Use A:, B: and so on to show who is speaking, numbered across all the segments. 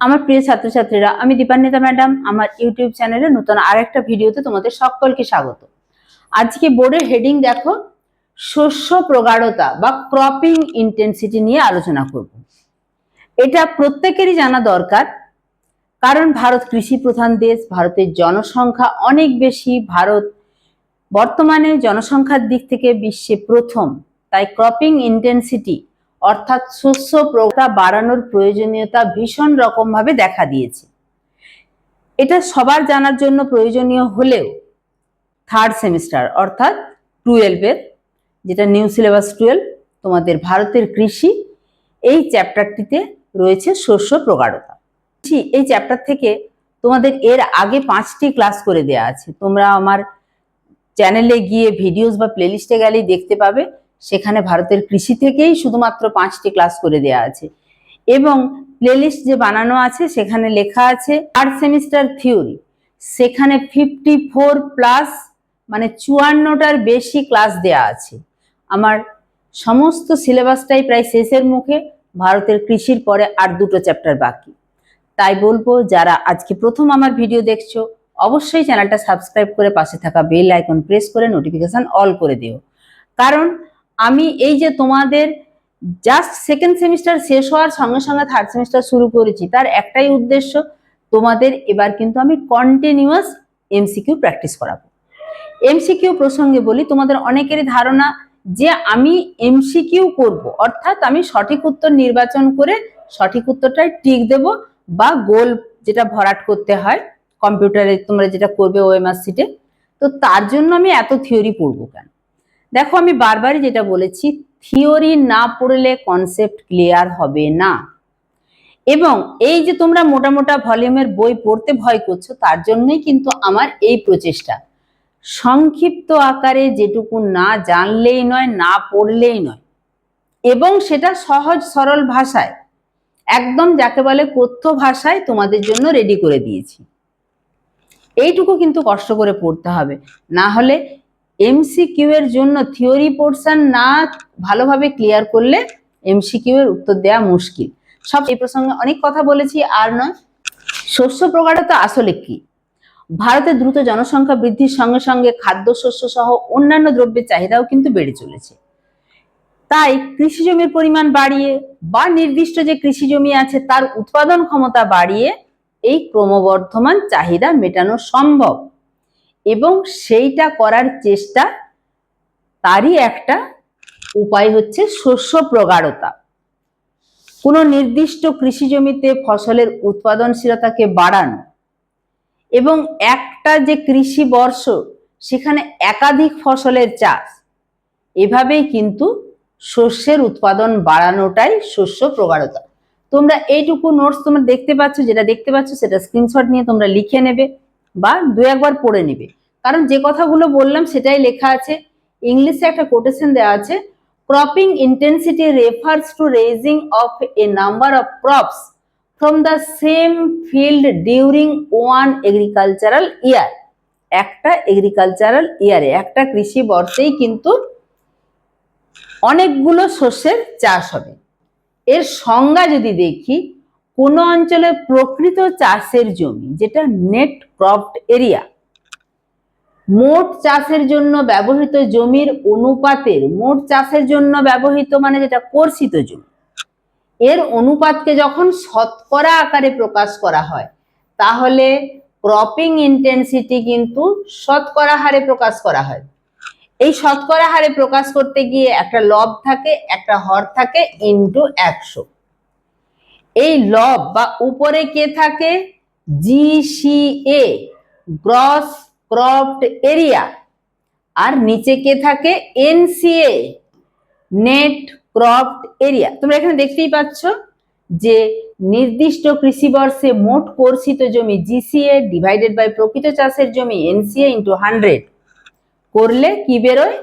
A: আমার প্রিয় ছাত্রছাত্রীরা, আমি দীপান্বিতা ম্যাডাম, আমার ইউটিউব চ্যানেলে নতুন আরেকটা ভিডিওতে তোমাদের সকলকে স্বাগত। আজকে বোর্ডের হেডিং দেখো, শস্য প্রগাঢ়তা বা ক্রপিং ইন্টেন্সিটি নিয়ে আলোচনা করব। এটা প্রত্যেকেরই জানা দরকার, কারণ ভারত কৃষি প্রধান দেশ, ভারতের জনসংখ্যা অনেক বেশি, ভারত বর্তমানে জনসংখ্যার দিক থেকে বিশ্বে প্রথম, তাই ক্রপিং ইন্টেন্সিটি অর্থাৎ শস্য প্রজ্ঞা বাড়ানোর প্রয়োজনীয়তা ভীষণ রকমভাবে দেখা দিয়েছে। এটা সবার জানার জন্য প্রয়োজনীয় হলেও থার্ড সেমিস্টার অর্থাৎ টুয়েলভের যেটা নিউ সিলেবাস টুয়েলভ তোমাদের ভারতের কৃষি, এই চ্যাপ্টারটিতে রয়েছে শস্য প্রগাঢ়তা। এই চ্যাপ্টার থেকে তোমাদের এর আগে পাঁচটি ক্লাস করে দেয়া আছে। তোমরা আমার চ্যানেলে গিয়ে ভিডিওস বা প্লেলিস্টে গেলেই দেখতে পাবে। সেখানে ভারতের কৃষি থেকেই শুধুমাত্র পাঁচটি ক্লাস করে দেয়া আছে। এবং প্লেলিস্ট যে বানানো আছে, সেখানে লেখা আছে থার্ড সেমিস্টার থিওরি সেখানে ফিফটি ফোর প্লাস মানে চুয়ান্নটার বেশি ক্লাস দেয়া আছে। আমার সমস্ত সিলেবাসটাই প্রায় শেষের মুখে, ভারতের কৃষির পরে আর দুটো চ্যাপ্টার বাকি। তাই বলব, যারা আজকে প্রথম আমার ভিডিও দেখছ, অবশ্যই চ্যানেলটা সাবস্ক্রাইব করে পাশে থাকা বেল আইকন প্রেস করে নোটিফিকেশন অল করে দিও। কারণ আমি এই যে তোমাদের জাস্ট সেকেন্ড সেমিস্টার শেষ হওয়ার সঙ্গে সঙ্গে থার্ড সেমিস্টার শুরু করেছি, তার একটাই উদ্দেশ্য তোমাদের এবার কিন্তু আমি কন্টিনিউয়াস এমসিকিউ প্র্যাকটিস করাবো। এমসিকিউ প্রসঙ্গে বলি, তোমাদের অনেকেরই ধারণা যে আমি এমসিকিউ করব, অর্থাৎ আমি সঠিক উত্তর নির্বাচন করে সঠিক উত্তরটাই টিক দেব বা গোল যেটা ভরাট করতে হয় কম্পিউটারে তোমরা যেটা করবে ওএমআর সিটে তো তার জন্য আমি এত থিওরি পড়ব কেন? দেখো আমি বারবারই যেটা বলেছি থিওরি না পড়লে কনসেপ্ট ক্লিয়ার হবে না। এবং এই যে তোমরা মোটা মোটা ভলিউমের বই পড়তে ভয় করছ, তার জন্যই কিন্তু আমার এই প্রচেষ্টা। সংক্ষিপ্ত আকারে যেটুকু না জানলেই নয়, না পড়লেই নয়। এবং সেটা সহজ সরল ভাষায়, একদম যাকে বলে কথ্য ভাষায় তোমাদের জন্য রেডি করে দিয়েছি। এইটুকু কিন্তু কষ্ট করে পড়তে হবে। না হলে এমসিকিউ এর জন্য থিওরি পোর্শন না ভালোভাবে ক্লিয়ার করলে এমসিকিউ এর উত্তর দেওয়া মুশকিল। সব এই প্রসঙ্গে অনেক কথা বলেছি, আর নয়। শস্য প্রগাঢ়তা আসলে কি? ভারতে দ্রুত জনসংখ্যা বৃদ্ধির সঙ্গে সঙ্গে খাদ্যশস্য সহ অন্যান্য দ্রব্যের চাহিদাও কিন্তু বেড়ে চলেছে। তাই কৃষি জমির পরিমাণ বাড়িয়ে বা নির্দিষ্ট যে কৃষি জমি আছে তার উৎপাদন ক্ষমতা বাড়িয়ে এই ক্রমবর্ধমান চাহিদা মেটানো সম্ভব। এবং সেইটা করার চেষ্টা তারই একটা উপায় হচ্ছে শস্য প্রগাঢ়তা। কোনো নির্দিষ্ট কৃষি জমিতে ফসলের উৎপাদনশীলতাকে বাড়ানো এবং একটা যে কৃষি বর্ষ, সেখানে একাধিক ফসলের চাষ, এভাবেই কিন্তু শস্যের উৎপাদন বাড়ানোটাই শস্য প্রগাঢ়তা। তোমরা এইটুকু নোটস তোমরা দেখতে পাচ্ছ, যেটা দেখতে পাচ্ছ সেটা স্ক্রিনশট নিয়ে তোমরা লিখে নেবে। বা দু একবার পড়ে নেবে। কারণ যে কথাগুলো বললাম সেটাই লেখা আছে, ইংলিশে একটা কোটেশন দেওয়া আছে cropping intensity refers to raising of a number of crops from the same field during one agricultural year একটা এগ্রিকালচারাল ইয়ারে একটা কৃষি বর্ষেই কিন্তু অনেকগুলো শস্যের চাষ হবে। এর সংজ্ঞা যদি দেখি কোনো অঞ্চলে প্রকৃত চাষের জমি, যেটা নেট ক্রপড এরিয়া মোট চাষের জন্য ব্যবহৃত জমির অনুপাতের, মোট চাষের জন্য ব্যবহৃত মানে যেটা কর্ষিত জমি, এর অনুপাতকে যখন শতকরা আকারে প্রকাশ করা হয়, তাহলে ক্রপিং ইন্টেন্সিটি কিন্তু শতকরা হারে প্রকাশ করা হয়। এই শতকরা হারে প্রকাশ করতে গিয়ে একটা লব থাকে, একটা হর থাকে ইন্টু একশো। এই লব বা উপরে কে থাকে? GCA gross, cropped area. আর নিচে কে থাকে? NCA net, cropped area. তোমরা এখানে দেখতেই পাচ্ছ যে নির্দিষ্ট কৃষি বর্ষে মোট কর্ষিত জমি জিসিএ ডিভাইডেড বাই প্রকৃত চাষের জমি এনসিএ ইন্টু হান্ড্রেড করলে কি বেরোয়?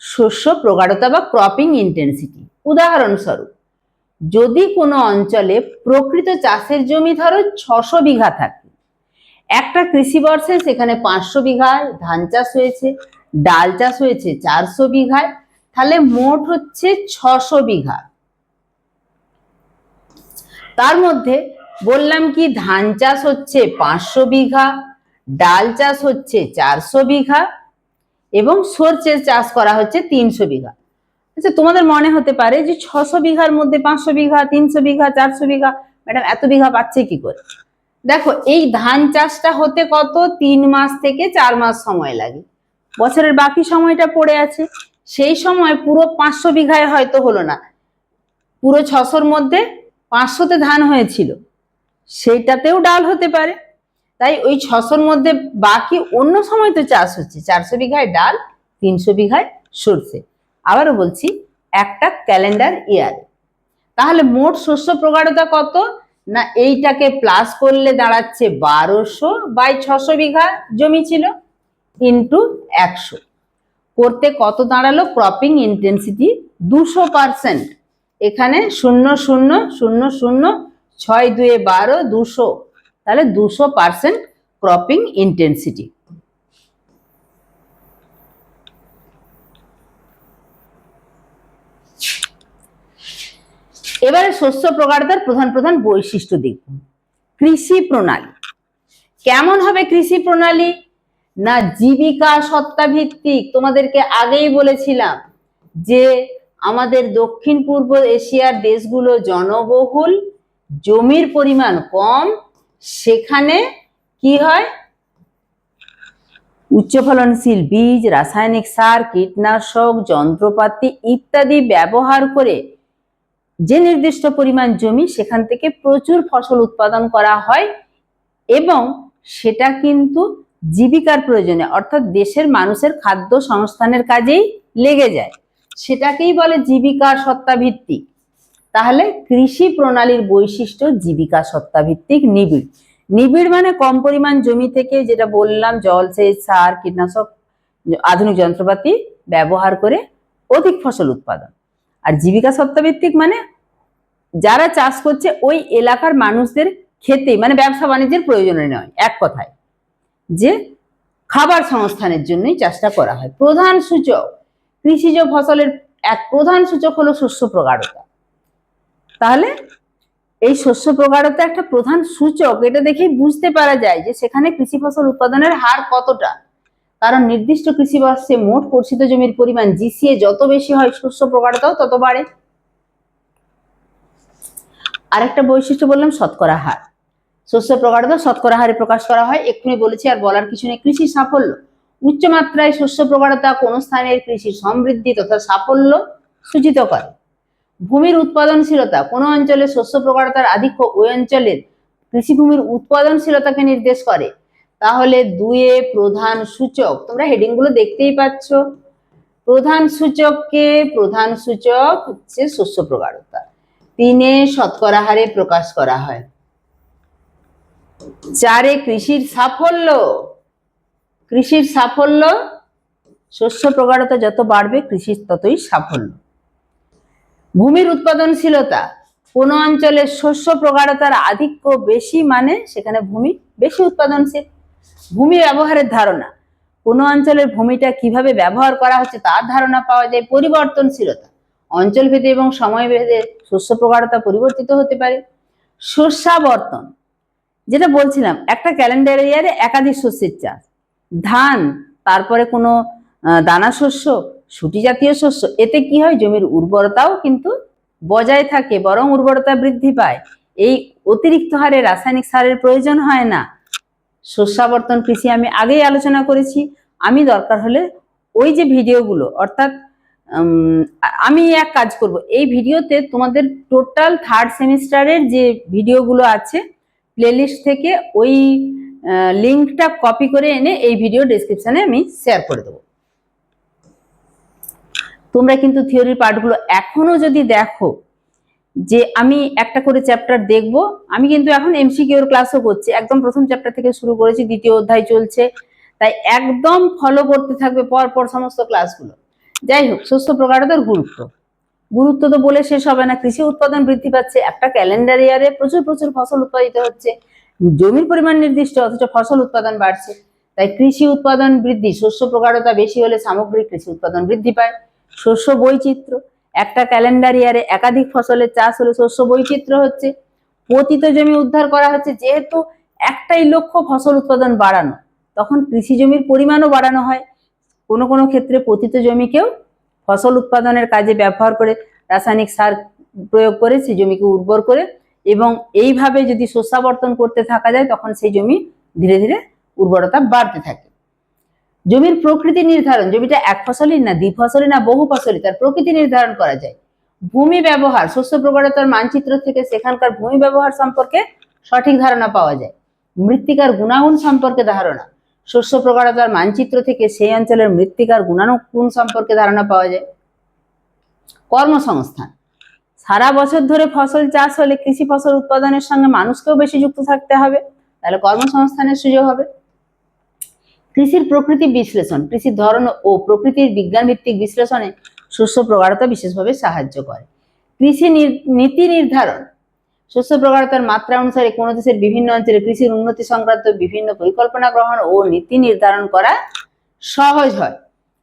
A: শস্য প্রগাঢ়তা বা ক্রপিং ইন্টেন্সিটি উদাহরণস্বরূপ যদি কোনো অঞ্চলে প্রকৃত চাষের জমি ধরো ছশো বিঘা থাকে, একটা কৃষি বর্ষে সেখানে পাঁচশো বিঘায় ধান চাষ হয়েছে, ডাল চাষ হয়েছে চারশো বিঘায়, তাহলে মোট হচ্ছে ছশো বিঘা। তার মধ্যে বললাম কি ধান চাষ হচ্ছে পাঁচশো বিঘা, ডাল চাষ হচ্ছে চারশো বিঘা, এবং সরষে চাষ করা হচ্ছে তিনশো বিঘা। আচ্ছা তোমাদের মনে হতে পারে যে ছশো বিঘার মধ্যে পাঁচশো বিঘা, তিনশো বিঘা, চারশো বিঘা? ম্যাডাম, এত বিঘা পাচ্ছে কি করে? দেখো, এই ধান চাষটা হতে কত? তিন মাস থেকে চার মাস সময় লাগে। বছরের বাকি সময়টা পড়ে আছে। সেই সময় পুরো পাঁচশো বিঘায় হয়তো হলো না। পুরো ছশোর মধ্যে পাঁচশোতে ধান হয়েছিল। সেইটাতেও ডাল হতে পারে। তাই ওই ছশোর মধ্যে বাকি অন্য সময় তো চাষ হচ্ছে। চারশো বিঘায় ডাল, তিনশো বিঘায় সর্ষে। আবারও বলছি, একটা ক্যালেন্ডার ইয়ার তাহলে মোট শস্য প্রগাঢ়তা কত? না এইটাকে প্লাস করলে দাঁড়াচ্ছে বারোশো বাই ছশো বিঘা জমি ছিল ইন্টু একশো। করতে কত দাঁড়াল? ক্রপিং ইন্টেন্সিটি দুশো পার্সেন্ট এখানে শূন্য শূন্য শূন্য শূন্য ছয় দুয়ে বারো দুশো। তাহলে দুশো পার্সেন্ট ক্রপিং ইন্টেন্সিটি এবারে শস্য প্রগাঢ়তার প্রধান প্রধান বৈশিষ্ট্য দেখব কৃষি প্রণালী। কেমন হবে কৃষি প্রণালী? না জীবিকা সত্তা ভিত্তিক তোমাদেরকে আগেই বলেছিলাম যে আমাদের দক্ষিণ পূর্ব এশিয়ার দেশগুলো জনবহুল, জমির পরিমাণ কম, সেখানে কি হয়? উচ্চ ফলনশীল বীজ, রাসায়নিক সার, কীটনাশক, যন্ত্রপাতি ইত্যাদি ব্যবহার করে যে নির্দিষ্ট পরিমাণ জমি সেখান থেকে প্রচুর ফসল উৎপাদন করা হয় এবং সেটা কিন্তু জীবিকার প্রয়োজনে, অর্থাৎ দেশের মানুষের খাদ্য সংস্থানের কাজেই লেগে যায়। সেটাকেই বলে জীবিকা সত্তা ভিত্তিক তাহলে কৃষি প্রণালীর বৈশিষ্ট্য জীবিকা সত্তা ভিত্তিক নিবিড়। নিবিড় মানে কম পরিমাণ জমি থেকে যেটা বললাম জলসেচ সার, কীটনাশক, আধুনিক যন্ত্রপাতি ব্যবহার করে অধিক ফসল উৎপাদন। আর জীবিকা সত্তা ভিত্তিক মানে যারা চাষ করছে ওই এলাকার মানুষদের খেতে মানে ব্যবসা বাণিজ্যের প্রয়োজনে নয়, এক কথায়। যে খাবার সংস্থানের জন্যই চাষটা করা হয়। প্রধান সূচক, কৃষিজ ফসলের এক প্রধান সূচক হলো শস্য প্রগাঢ়তা। তাহলে এই শস্য প্রগাঢ়তা একটা প্রধান সূচক, এটা দেখেই বুঝতে পারা যায় যে সেখানে কৃষি ফসল উৎপাদনের হার কতটা। কারণ নির্দিষ্ট কৃষি বর্ষে মোট কর্ষিত জমির পরিমাণ জিসিএ যত বেশি হয়, শস্য প্রগাঢ়তাও তত বাড়ে। আরেকটা বৈশিষ্ট্য বললাম, শতকরা হার। শস্য প্রগাঢ়তা শতকরা হারে প্রকাশ করা হয়। এক্ষুনি বলেছি, আর বলার কিছু নেই। কৃষির সাফল্য। উচ্চ মাত্রায় শস্য প্রগাঢ়তা কোন স্থানের কৃষির সমৃদ্ধি তথা সাফল্য সূচিত করে। ভূমির উৎপাদনশীলতা। কোন অঞ্চলে শস্য প্রগাঢ়তার আধিক্য ওই অঞ্চলের কৃষিভূমির উৎপাদনশীলতাকে নির্দেশ করে। তাহলে দুয়ে প্রধান সূচক, তোমরা হেডিংগুলো দেখতেই পাচ্ছ। প্রধান সূচককে প্রধান সূচক হচ্ছে শস্য প্রগাঢ়তা তিনে শতকরা হারে প্রকাশ করা হয়। চারে কৃষির সাফল্য। কৃষির সাফল্য, শস্য প্রগাঢ়তা যত বাড়বে, কৃষির ততই সাফল্য। ভূমির উৎপাদনশীলতা। কোন অঞ্চলে শস্য প্রগাঢ়তার আধিক্য বেশি মানে সেখানে ভূমি বেশি উৎপাদনশীল। ভূমি ব্যবহারের ধারণা। কোন অঞ্চলের ভূমিটা কীভাবে ব্যবহার করা হচ্ছে তার ধারণা পাওয়া যায় পরিবর্তনশীলতা। অঞ্চল ভেদে এবং সময় ভেদে শস্য প্রগাঢ়তা পরিবর্তিত হতে পারে। শস্যাবর্তন, যেটা বলছিলাম, একটা ক্যালেন্ডার ইয়ারে একাধিক শস্যের চাষ। ধান, তারপরে কোনো দানা শস্য, সুটি জাতীয় শস্য, এতে কি হয়? জমির উর্বরতাও কিন্তু বজায় থাকে, বরং উর্বরতা বৃদ্ধি পায়। এই অতিরিক্ত হারে রাসায়নিক সারের প্রয়োজন হয় না। শস্যাবর্তন কৃষি আমি আগেই আলোচনা করেছি। আমি দরকার হলে ওই যে ভিডিওগুলো, অর্থাৎ আমি এক কাজ করব। এই ভিডিওতে তোমাদের টোটাল থার্ড সেমিস্টারের যে ভিডিওগুলো আছে প্লেলিস্ট থেকে ওই লিঙ্কটা কপি করে এনে এই ভিডিও ডেসক্রিপশনে আমি শেয়ার করে দেবো। তোমরা কিন্তু থিওরির পার্টগুলো এখনও যদি দেখো যে আমি একটা করে চ্যাপ্টার দেখব, আমি কিন্তু এখন এমসিকিউর ক্লাসও করছি। একদম প্রথম চ্যাপ্টার থেকে শুরু করেছি, দ্বিতীয় অধ্যায় চলছে। তাই একদম ফলো করতে থাকবে পর পর সমস্ত ক্লাসগুলো যাই হোক শস্য প্রকারতার গুরুত্ব। গুরুত্ব তো বলে শেষ হবে না। কৃষি উৎপাদন বৃদ্ধি পাচ্ছে। একটা ক্যালেন্ডার ইয়ারে প্রচুর প্রচুর ফসল উৎপাদিত হচ্ছে। জমির পরিমাণ নির্দিষ্ট, অথচ ফসল উৎপাদন বাড়ছে। তাই কৃষি উৎপাদন বৃদ্ধি শস্য প্রকারতা বেশি হলে সামগ্রিক কৃষি উৎপাদন বৃদ্ধি পায়। শস্য বৈচিত্র্য। একটা ক্যালেন্ডার ইয়ারে একাধিক ফসলের চাষ হলে, শস্য বৈচিত্র্য হচ্ছে। পতিত জমি উদ্ধার করা হচ্ছে, যেহেতু একটাই লক্ষ্য ফসল উৎপাদন বাড়ানো। তখন কৃষি জমির পরিমাণও বাড়ানো হয়। কোনো কোনো ক্ষেত্রে পতিত জমিকেও ফসল উৎপাদনের কাজে ব্যবহার করে রাসায়নিক সার প্রয়োগ করে সেই জমিকে উর্বর করে এবং এইভাবে যদি শস্যাবর্তন করতে থাকা যায়, তখন সেই জমি ধীরে ধীরে উর্বরতা বাড়তে থাকে। জমির প্রকৃতি নির্ধারণ, জমিটা এক ফসলি না, দ্বি ফসলি না, বহু ফসলি তার প্রকৃতি নির্ধারণ করা যায়। ভূমি ব্যবহার, শস্য প্রগাঢ়তার মানচিত্র থেকে সেখানকার ভূমি ব্যবহার সম্পর্কে সঠিক ধারণা পাওয়া যায়। মৃত্তিকার গুণাগুণ সম্পর্কে ধারণা, শস্য প্রগাঢ়তার মানচিত্র থেকে সেই অঞ্চলের মৃত্তিকার গুণাগুণ সম্পর্কে ধারণা পাওয়া যায়। কর্মসংস্থান, সারা বছর ধরে ফসল চাষ হলে কৃষি ফসল উৎপাদনের সঙ্গে মানুষকেও বেশি যুক্ত থাকতে হবে, তাহলে কর্মসংস্থানের সুযোগ হবে। কৃষির প্রকৃতি বিশ্লেষণ, কৃষির ধরন ও প্রকৃতির বিজ্ঞান ভিত্তিক বিশ্লেষণে শস্য প্রগাঢ়তা বিশেষভাবে সাহায্য করে। কৃষি নীতি নির্ধারণ, শস্য প্রগাঢ়তার মাত্রা অনুসারে কোনো দেশের বিভিন্ন অঞ্চলে কৃষির উন্নতি সংক্রান্ত বিভিন্ন পরিকল্পনা গ্রহণ ও নীতি নির্ধারণ করা সহজ হয়।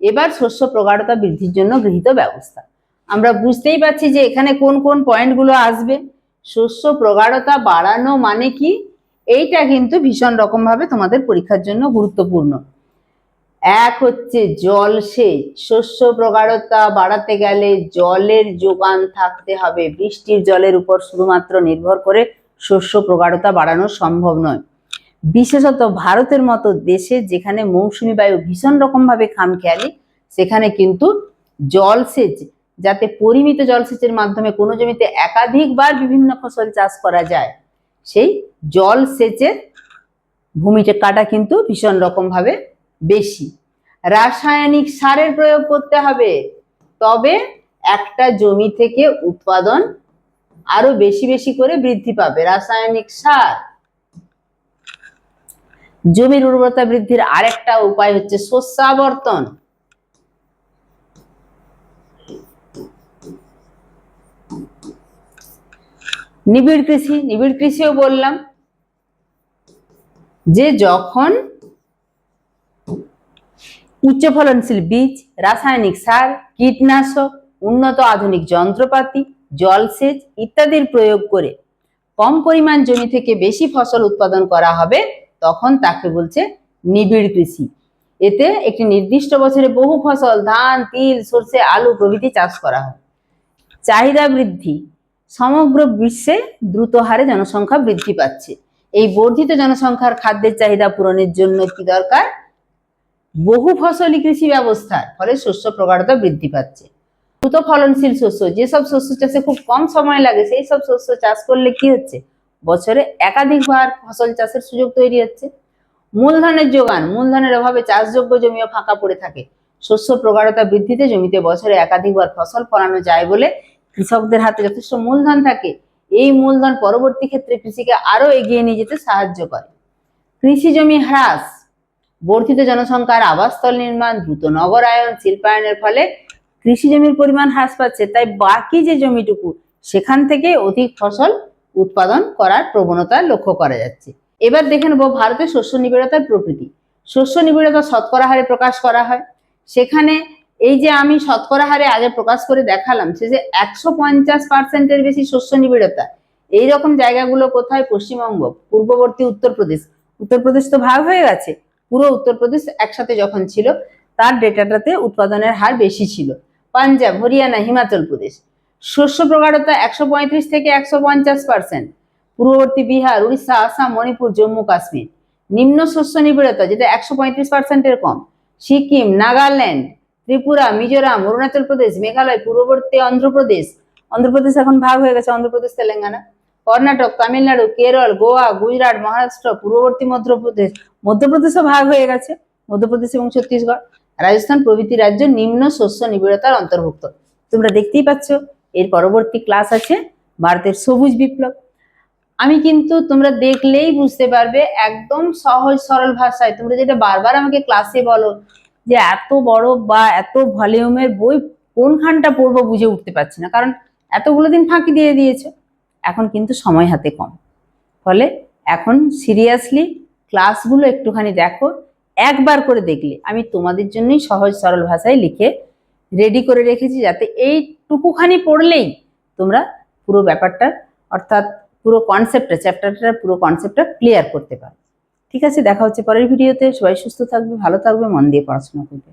A: এবার শস্য প্রগাঢ়তা বৃদ্ধির জন্য গৃহীত ব্যবস্থা। আমরা বুঝতেই পারছি যে এখানে কোন কোন পয়েন্টগুলো আসবে। শস্য প্রগাঢ়তা বাড়ানো মানে কি? এইটা কিন্তু ভীষণ রকম ভাবে তোমাদের পরীক্ষার জন্য গুরুত্বপূর্ণ। এক হচ্ছে জলসেচ শস্য প্রগাঢ়তা বাড়াতে গেলে জলের যোগান থাকতে হবে। বৃষ্টির জলের উপর শুধুমাত্র নির্ভর করে শস্য প্রগাঢ়তা বাড়ানো সম্ভব নয়। বিশেষত ভারতের মতো দেশে যেখানে মৌসুমী বায়ু ভীষণ রকম ভাবে খামখেয়ালি, সেখানে কিন্তু জলসেচ যাতে পরিমিত জলসেচের মাধ্যমে কোনো জমিতে একাধিকবার বিভিন্ন ফসল চাষ করা যায় সেই জল সেচের ভূমিটা কাটা কিন্তু ভীষণ রকম ভাবে বেশি। রাসায়নিক সারের প্রয়োগ করতে হবে। তবে একটা জমি থেকে উৎপাদন আরও বেশি বেশি করে বৃদ্ধি পাবে। রাসায়নিক সার। জমির উর্বরতা বৃদ্ধির আরেকটা উপায় হচ্ছে শস্যাবর্তন নিবিড় কৃষি, নিবিড় কৃষিও বললাম। যে যখন উচ্চ ফলনশীল বীজ, রাসায়নিক সার, কীটনাশক, উন্নত আধুনিক যন্ত্রপাতি, জলসেচ ইত্যাদির প্রয়োগ করে কম পরিমাণ জমি থেকে বেশি ফসল উৎপাদন করা হবে, তখন তাকে বলছে নিবিড় কৃষি। এতে একটি নির্দিষ্ট বছরে বহু ফসল, ধান, তিল, সর্ষে, আলু প্রভৃতি চাষ করা হয়। চাহিদা বৃদ্ধি সমগ্র বিশ্বে দ্রুত হারে জনসংখ্যা বৃদ্ধি পাচ্ছে। এই বর্ধিত জনসংখ্যার খাদ্যের চাহিদা পূরণের জন্য কি দরকার বহু ফসলি কৃষি ব্যবস্থার, ফলে শস্য প্রগাঢ়তা বৃদ্ধি পাচ্ছে। দ্রুত ফলনশীল শস্য, যেসব শস্য চাষে খুব কম সময় লাগে সেই সব শস্য চাষ করলে কি হচ্ছে? বছরে একাধিকবার ফসল চাষের সুযোগ তৈরি হচ্ছে। মূলধনের যোগান, মূলধনের অভাবে চাষযোগ্য জমিও ফাঁকা পড়ে থাকে। শস্য প্রগাঢ়তা বৃদ্ধিতে জমিতে বছরে একাধিকবার ফসল ফলানো যায় বলে কৃষকদের হাতে যথেষ্ট মূলধন থাকে, এই মূলধন পরবর্তী ক্ষেত্রে কৃষিকে আরও এগিয়ে নিয়ে যেতে সাহায্য করে। কৃষি জমি হ্রাস, বর্ধিত জনসংখ্যার আবাসস্থল নির্মাণ, দ্রুত নগরায়ন, শিল্পায়নের ফলে কৃষি জমির পরিমাণ হ্রাস পাচ্ছে, তাই বাকি যে জমিটুকু, সেখান থেকে অধিক ফসল উৎপাদন করার প্রবণতা লক্ষ্য করা যাচ্ছে। এবার দেখে নেব ভারতের শস্য নিবিড়তার প্রকৃতি। শস্য নিবিড়তা শতকরা হারে প্রকাশ করা হয়। সেখানে এই যে আমি শতকরা হারে আগে প্রকাশ করে দেখালাম, সে যে একশো পঞ্চাশ পার্সেন্টের বেশি শস্য নিবিড়তা, এইরকম জায়গাগুলো কোথায়? পশ্চিমবঙ্গ, পূর্ববর্তী উত্তরপ্রদেশ। উত্তরপ্রদেশ তো ভাগ হয়ে গেছে, পুরো উত্তরপ্রদেশ একসাথে যখন ছিল, তার ডেটাটাতে উৎপাদনের হার বেশি ছিল। পাঞ্জাব, হরিয়ানা, হিমাচল প্রদেশ। শস্য প্রগাঢ়তা একশো পঁয়ত্রিশ থেকে একশো পঞ্চাশ পার্সেন্ট পূর্ববর্তী বিহার, উড়িষ্যা, আসাম, মণিপুর, জম্মু, কাশ্মীর। নিম্ন শস্য নিবিড়তা, যেটা একশো পঁয়ত্রিশ পার্সেন্টের কম, সিকিম, নাগাল্যান্ড ত্রিপুরা, মিজোরাম, অরুণাচল প্রদেশ, মেঘালয়, পূর্ববর্তী অন্ধ্রপ্রদেশ। অন্ধ্রপ্রদেশ এখন ভাগ হয়ে গেছে, অন্ধ্রপ্রদেশ, তেলেঙ্গানা। কর্ণাটক, তামিলনাড়ু, কেরল, গোয়া, গুজরাট, মহারাষ্ট্র, পূর্ববর্তী মধ্যপ্রদেশ। মধ্যপ্রদেশও ভাগ হয়ে গেছে, মধ্যপ্রদেশ এবং ছত্তিশগড়। রাজস্থান প্রভৃতি রাজ্য নিম্ন শস্য নিবিড়তার অন্তর্ভুক্ত। তোমরা দেখতেই পাচ্ছ, এর পরবর্তী ক্লাস আছে, ভারতের সবুজ বিপ্লব। আমি কিন্তু তোমরা দেখলেই বুঝতে পারবে, একদম সহজ সরল ভাষায়। তোমরা যেটা বারবার আমাকে ক্লাসে বলো যে এত বড় বা এত ভলিউমের বই কোনখানটা পড়ব বুঝে উঠতে পারছি না। কারণ এতগুলো দিন ফাঁকি দিয়ে দিয়েছ। এখন কিন্তু সময় হাতে কম। ফলে এখন সিরিয়াসলি ক্লাসগুলো একটুখানি দেখো, একবার করে দেখলে। আমি তোমাদের জন্যই সহজ সরল ভাষায় লিখে রেডি করে রেখেছি যাতে এইটুকুখানি পড়লেই তোমরা পুরো ব্যাপারটা, অর্থাৎ পুরো কনসেপ্টটা চ্যাপ্টারটার পুরো কনসেপ্টটা ক্লিয়ার করতে পারো। ঠিক আছে, দেখা হচ্ছে পরের ভিডিওতে। সবাই সুস্থ থাকবে, ভালো থাকবে, মন দিয়ে পড়াশোনা করবে।